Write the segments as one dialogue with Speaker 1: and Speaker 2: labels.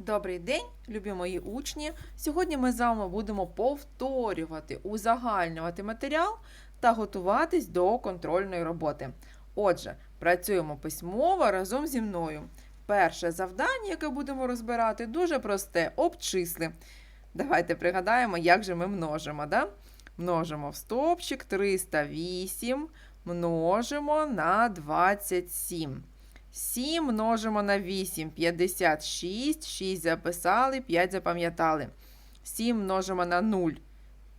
Speaker 1: Добрий день, любі мої учні! Сьогодні ми з вами будемо повторювати, узагальнювати матеріал та готуватись до контрольної роботи. Отже, працюємо письмово разом зі мною. Перше завдання, яке будемо розбирати, дуже просте обчисли. Давайте пригадаємо, як же ми множимо. Да? Множимо в стовпчик 308, множимо на 27. 7 множимо на 8, 56, 6 записали, 5 запам'ятали. 7 множимо на 0,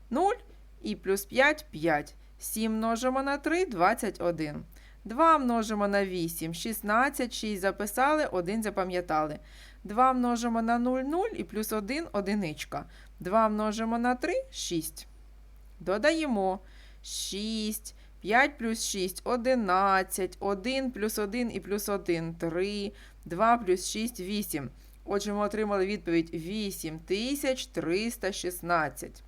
Speaker 1: 0 і плюс 5, 5. 7 множимо на 3, 21. 2 множимо на 8, 16, 6 записали, 1 запам'ятали. 2 множимо на 0, 0 і плюс 1, одиничка. 2 множимо на 3, 6. Додаємо 6, 5 плюс 6 – 11, 1 плюс 1 і плюс 1 – 3, 2 плюс 6 – 8. Отже, ми отримали відповідь 8316.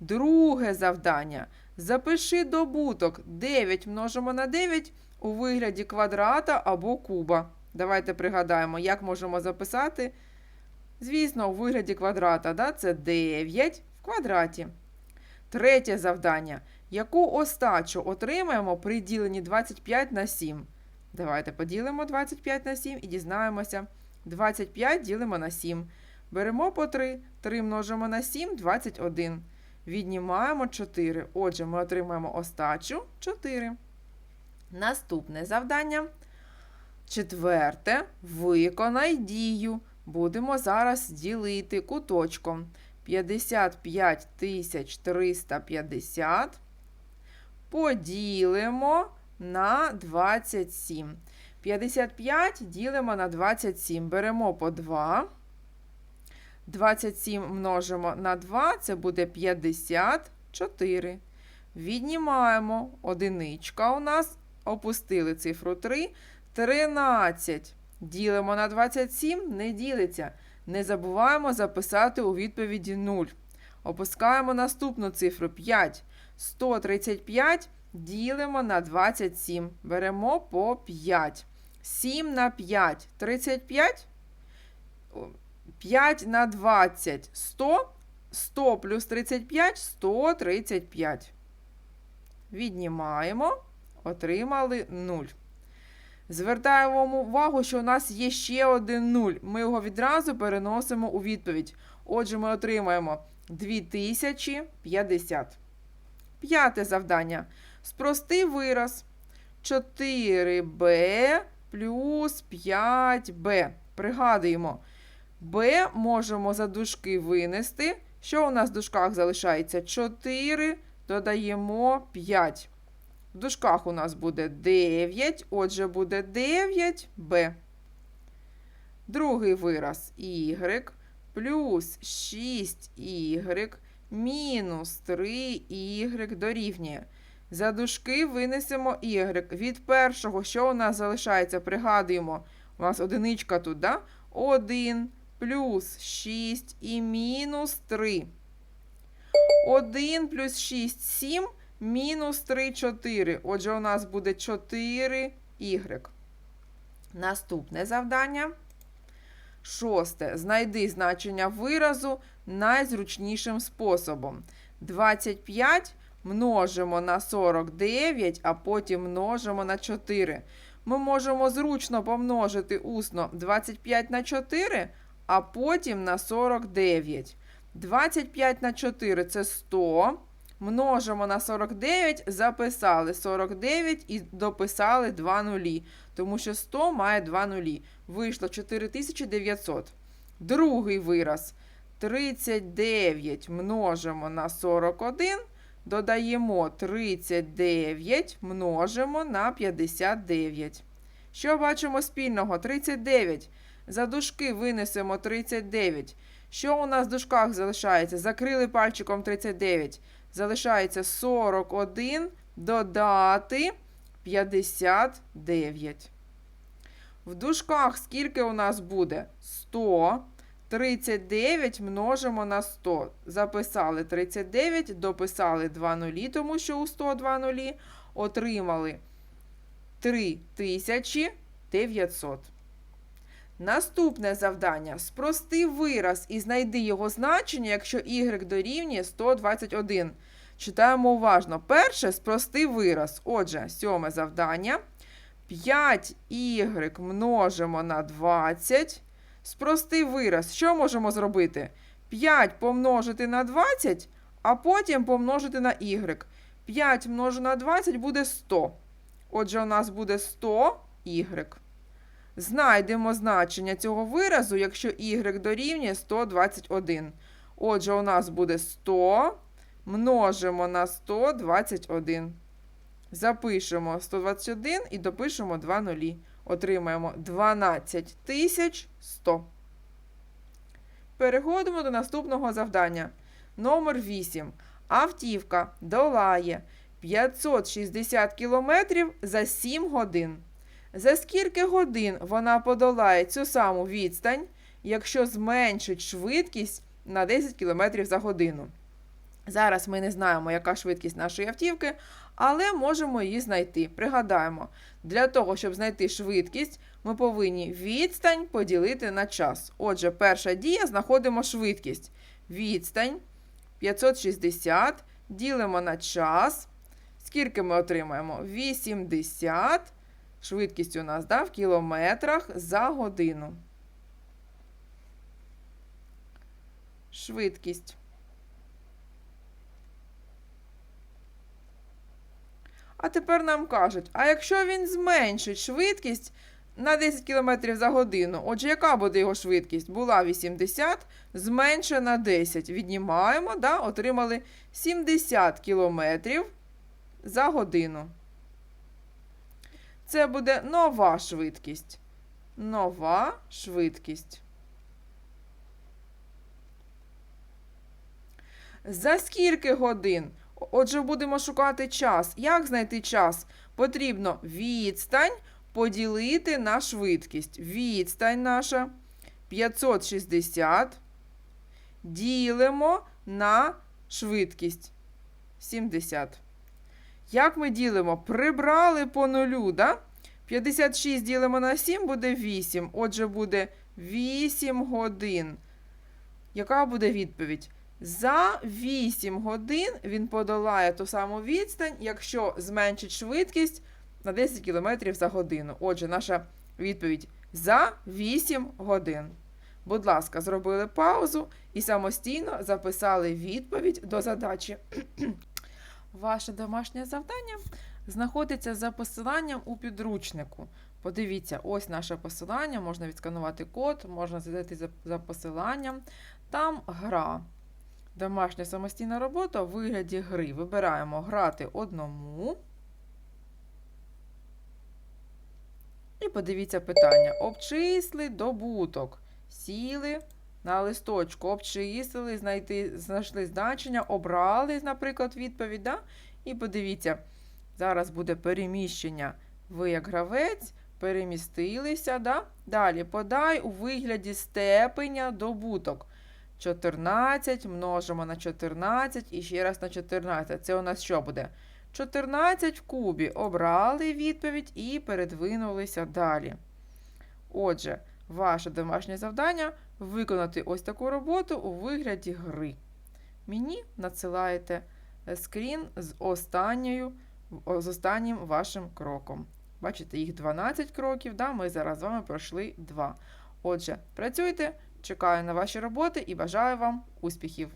Speaker 1: Друге завдання. Запиши добуток 9 множимо на 9 у вигляді квадрата або куба. Давайте пригадаємо, як можемо записати. Звісно, у вигляді квадрата, да? це 9 в квадраті. Третє завдання. Яку остачу отримаємо при діленні 25 на 7? Давайте поділимо 25 на 7 і дізнаємося. 25 ділимо на 7. Беремо по 3. 3 множимо на 7 21. Віднімаємо 4. Отже, ми отримаємо остачу 4. Наступне завдання. Четверте. Виконай дію. Будемо зараз ділити куточком. 55 350 поділимо на 27. 55 ділимо на 27. Беремо по 2. 27 множимо на 2, це буде 54. Віднімаємо одиничка у нас. Опустили цифру 3. 13. Ділимо на 27, не ділиться. Не забуваємо записати у відповіді 0. Опускаємо наступну цифру 5. 135 ділимо на 27. Беремо по 5. 7 на 5. 35. 5 на 20. 100. 100 плюс 35 135. Віднімаємо. Отримали 0. Звертаємо увагу, що у нас є ще один 0. Ми його відразу переносимо у відповідь. Отже, ми отримаємо 2050. П'яте завдання. Спрости вираз 4b плюс 5b. Пригадуємо, b можемо за дужки винести. Що у нас в дужках залишається? 4, додаємо 5. В дужках у нас буде 9, отже, буде 9b. Другий вираз y плюс 6y мінус 3y дорівнює. За дужки винесемо y. Від першого, що у нас залишається, пригадуємо, у нас одиничка тут, да? 1 плюс 6 і мінус 3. 1 плюс 6 7, мінус 3 4. Отже, у нас буде 4y. Наступне завдання. Шосте. Знайди значення виразу найзручнішим способом. 25 множимо на 49, а потім множимо на 4. Ми можемо зручно помножити усно 25 на 4, а потім на 49. 25 на 4 це 100. Множимо на 49, записали 49 і дописали 2 нулі, тому що 100 має 2 нулі. Вийшло 4900. Другий вираз. 39 множимо на 41, додаємо 39, множимо на 59. Що бачимо спільного? 39. За дужки винесемо 39. Що у нас в дужках залишається? Закрили пальчиком 39. Залишається 41 додати 59. В дужках скільки у нас буде? 100. 39 множимо на 100. Записали 39, дописали 2 нулі, тому що у 100 2 нулі. Отримали 3900. Наступне завдання. Спрости вираз і знайди його значення, якщо y дорівнює 121. Читаємо уважно. Перше спрости вираз. Отже, сьоме завдання. 5y множимо на 20. Спрости вираз. Що можемо зробити? 5 помножити на 20, а потім помножити на y. 5 множу на 20 буде 100. Отже, у нас буде 100 y. Знайдемо значення цього виразу, якщо y дорівнює 121. Отже, у нас буде 100 множимо на 121. Запишемо 121 і допишемо 2 нулі. Отримаємо 12100. Переходимо до наступного завдання. Номер 8. Автівка долає 560 км за 7 годин. За скільки годин вона подолає цю саму відстань, якщо зменшить швидкість на 10 км за годину? Зараз ми не знаємо, яка швидкість нашої автівки, але можемо її знайти. Пригадаємо, для того, щоб знайти швидкість, ми повинні відстань поділити на час. Отже, перша дія знаходимо швидкість. Відстань 560 ділимо на час. Скільки ми отримаємо? 80. Швидкість у нас да, в кілометрах за годину. Швидкість. А тепер нам кажуть, а якщо він зменшить швидкість на 10 км за годину, отже, яка буде його швидкість? Була 80, зменшена 10. Віднімаємо, да, отримали 70 км за годину. Це буде нова швидкість. Нова швидкість. За скільки годин? Отже, будемо шукати час. Як знайти час? Потрібно відстань поділити на швидкість. Відстань наша 560 ділимо на швидкість 70. Як ми ділимо? Прибрали по нулю, да? 56 ділимо на 7 буде 8. Отже, буде 8 годин. Яка буде відповідь? За 8 годин він подолає ту саму відстань, якщо зменшить швидкість на 10 км за годину. Отже, наша відповідь за 8 годин. Будь ласка, зробили паузу і самостійно записали відповідь до задачі. Ваше домашнє завдання знаходиться за посиланням у підручнику. Подивіться, ось наше посилання, можна відсканувати код, можна задати за, за посиланням. Там гра. Домашня самостійна робота у вигляді гри. Вибираємо грати одному. І подивіться питання. Обчисли добуток. Сіли на листочку, обчислили, знайти, знайшли значення, обрали, наприклад, відповідь. Да? І подивіться, зараз буде переміщення. Ви, як гравець, перемістилися. Да? Далі подай у вигляді степеня добуток. 14 множимо на 14 і ще раз на 14. Це у нас що буде? 14 в кубі. Обрали відповідь і передвинулися далі. Отже, ваше домашнє завдання виконати ось таку роботу у вигляді гри. Мені надсилаєте скрін з останньою, з останнім вашим кроком. Бачите, їх 12 кроків, да? ми зараз з вами пройшли 2. Отже, працюйте, чекаю на ваші роботи і бажаю вам успіхів!